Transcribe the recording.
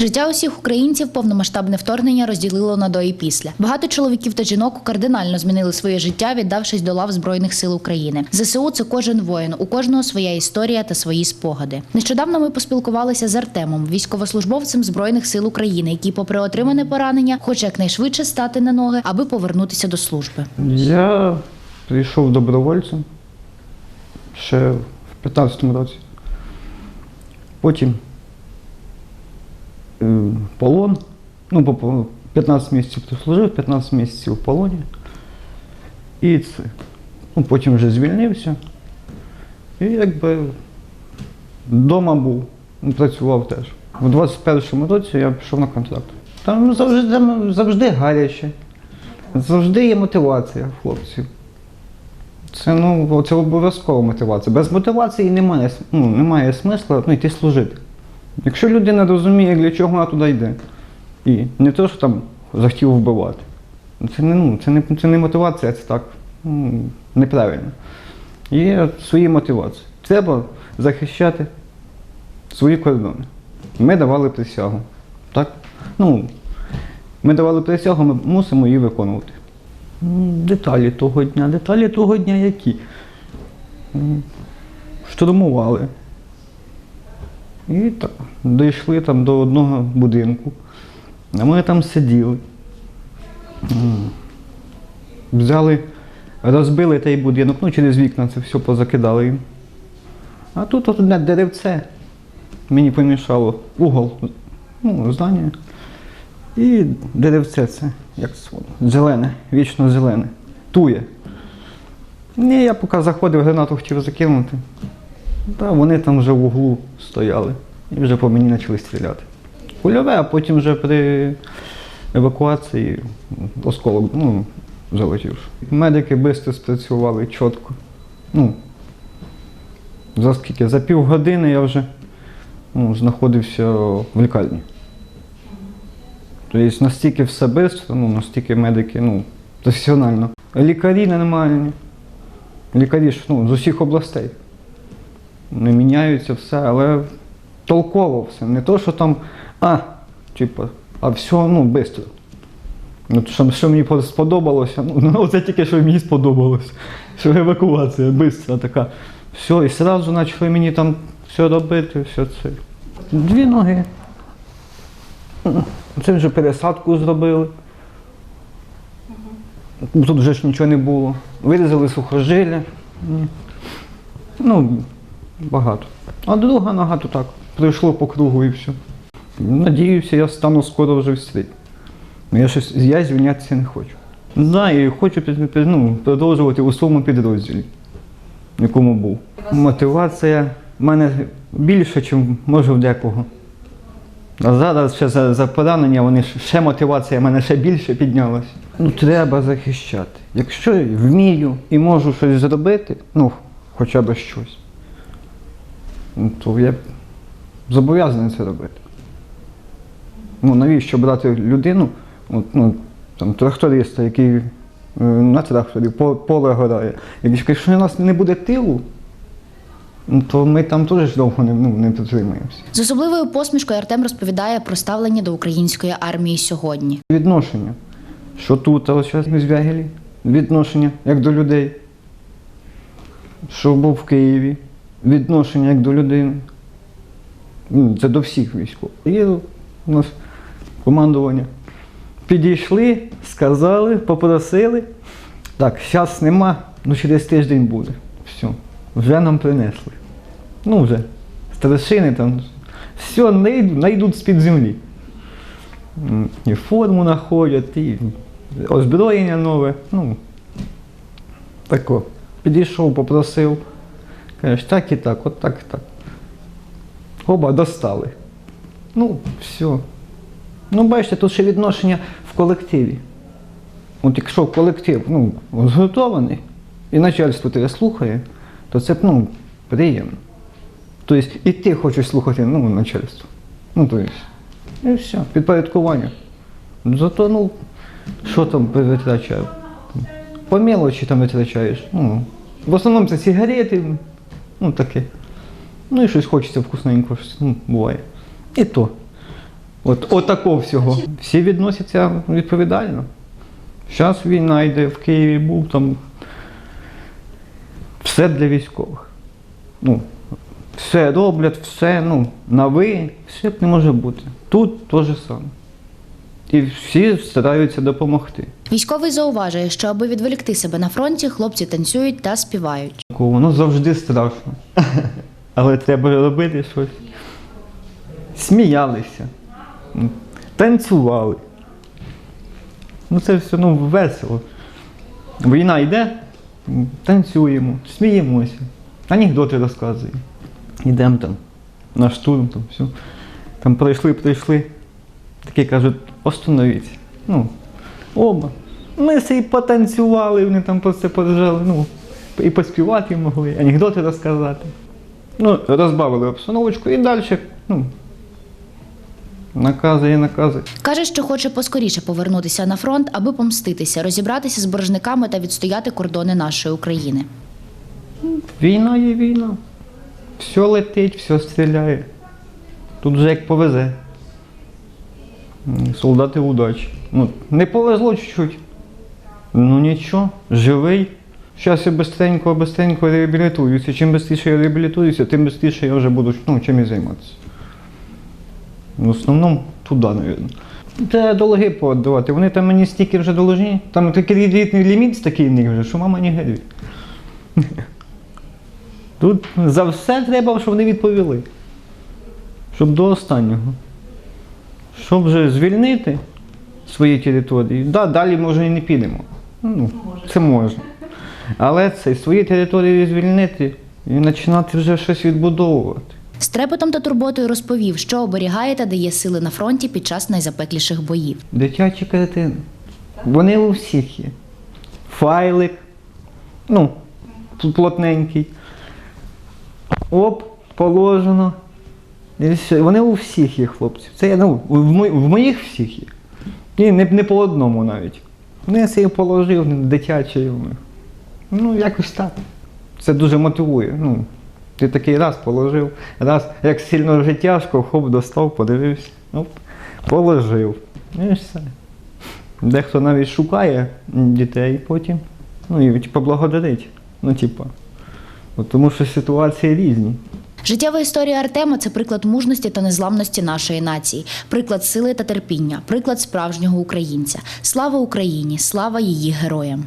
Життя усіх українців повномасштабне вторгнення розділило на до і після. Багато чоловіків та жінок кардинально змінили своє життя, віддавшись до лав збройних сил України. ЗСУ це кожен воїн, у кожного своя історія та свої спогади. Нещодавно ми поспілкувалися з Артемом, військовослужбовцем збройних сил України, який, попри отримане поранення, хоче якнайшвидше стати на ноги, аби повернутися до служби. Я прийшов добровольцем ще в 15-му році. Потім полон. Ну, по- по 15 місяців прослужив, 15 місяців в полоні. І це. Ну, потім вже звільнився. І якби вдома був, ну, працював теж. У 21-му році я пішов на контракт. Там завжди, там завжди гаряче. Завжди є мотивація хлопців. Це, ну, це обов'язкова мотивація. Без мотивації немає, ну, немає смисла ну, йти служити. Якщо людина розуміє, для чого вона туди йде, і не те, що там захотів вбивати. Це не, ну, це не, це не мотивація, це так ну, неправильно. Є свої мотивації. Треба захищати свої кордони. Ми давали присягу. Так? Ну, ми давали присягу, ми мусимо її виконувати. Деталі того дня. Деталі того дня які? Штурмували. І так, дійшли там до одного будинку. А ми там сиділи. Взяли, розбили той будинок, ну через вікна це все позакидали їм. А тут одне деревце мені помішало угол, ну, здання. І деревце це, як зелене, вічно зелене. Тує. Ні, я поки заходив, гранату хотів закинути. Та вони там вже в углу стояли і вже по мені почали стріляти. Кульове, а потім вже при евакуації осколок ну, залетів. Медики швидко спрацювали чітко. Ну, за скільки? За півгодини я вже ну, знаходився в лікарні. Тобто настільки все швидко, ну, настільки медики ну, професіонально. Лікарі нормальні. Лікарі ж ну, з усіх областей. Не міняються все, але толково все. Не то, що там, а, типу, а все ну, швидко. Ну, що, що мені сподобалося, ну, ну це тільки що мені сподобалося. Що евакуація швидка така. Все, і одразу почали мені там все робити, все це. Дві ноги. Це вже пересадку зробили. Тут вже ж нічого не було. Вирізали сухожилля. Ну, багато. А друга нога то так. Пройшло по кругу і все. Надіюся, я стану скоро вже в стрій. Я щось я звільнятися не хочу. І хочу ну, продовжувати у своєму підрозділі, в якому був. Мотивація в мене більша, ніж може в декого. А зараз ще за, за поранення вони ще мотивація в мене ще більше піднялася. Ну, треба захищати. Якщо вмію і можу щось зробити, ну, хоча б щось, ну, то я зобов'язаний це робити. Ну, навіщо брати людину, от, ну, там, тракториста, який е, на тракторі по- поле горає. Якщо у нас не буде тилу, ну, то ми там теж довго не, ну, не протримаємося. З особливою посмішкою Артем розповідає про ставлення до української армії сьогодні. Відношення. Що тут, а ось ми звягелі, відношення як до людей. Що був в Києві, відношення як до людини. Ну, Це до всіх військових. Є у нас командування. Підійшли, сказали, попросили. Так, зараз нема, ну через тиждень буде. Все. Вже нам принесли. Ну вже. Старшини там. Все, найдуть, найдуть з-під землі. І форму знаходять, і озброєння нове. Ну, тако. Підійшов, попросив. Кажеш, так і так, от так і так. Оба достали. Ну, все. Ну, бачите, тут ще відношення в колективі. От якщо колектив ну, зготований, і начальство тебе слухає, то це ну, приємно. Тобто і ти хочеш слухати ну, начальство. Ну, тобто, і все, підпорядкування. Зато, ну, що там витрачаю? По мелочі там витрачаєш. Ну, в основному це сигарети, ну таке. Ну і щось хочеться вкусненького, щось, ну, буває. І то. От, от такого всього. Всі відносяться відповідально. Зараз війна йде, в Києві був там. Все для військових. Ну, все роблять, все, ну, на ви, все не може бути. Тут те ж саме. І всі стараються допомогти. Військовий зауважує, що аби відволікти себе на фронті, хлопці танцюють та співають. Такого, ну завжди страшно. Але треба робити щось. Сміялися, танцювали. Ну це все ну, весело. Війна йде, танцюємо, сміємося, анекдоти розказуємо. Йдемо там на штурм, там все. Там пройшли, прийшли. Такі кажуть, остановіться. Ну, оба. Ми все і потанцювали, вони там просто поржали, ну, і поспівати могли, анекдоти розказати. Ну, розбавили обстановочку і далі, ну, накази і накази. Каже, що хоче поскоріше повернутися на фронт, аби помститися, розібратися з боржниками та відстояти кордони нашої України. Війна є війна. Все летить, все стріляє. Тут вже як повезе. Солдати удачі. Ну, не повезло чуть-чуть. Ну нічого, живий. Зараз я быстренько, быстренько реабілітуюся. Чим швидше я реабілітуюся, тим швидше я вже буду ну, чим і займатися. В основному туди, мабуть. Це долги поодавати. Вони там мені стільки вже доложні. Там такий кредитний ліміт такий них вже, що мама не горюй. Тут за все треба, щоб вони відповіли. Щоб до останнього. Щоб вже звільнити свої території. Да, далі може і не підемо. Ну, це можна. Але це свої території звільнити і починати вже щось відбудовувати. З трепетом та турботою розповів, що оберігає та дає сили на фронті під час найзапекліших боїв. Дитячі картини. Вони у всіх є. Файлик, ну, плотненький. Оп, положено. І все. Вони у всіх є, хлопці. Це ну, в, мо- в моїх всіх є. Ні, не, не по одному навіть. Ну, я положив, дитячий. у них. Ну, якось так. Це дуже мотивує. Ну, ти такий раз положив, раз, як сильно вже тяжко, хоп, достав, подивився, оп, положив. І все. Дехто навіть шукає дітей потім. Ну і типу, благодарить. Ну, типу. Тому що ситуації різні. Життєва історія Артема це приклад мужності та незламності нашої нації, приклад сили та терпіння, приклад справжнього українця. Слава Україні! Слава її героям!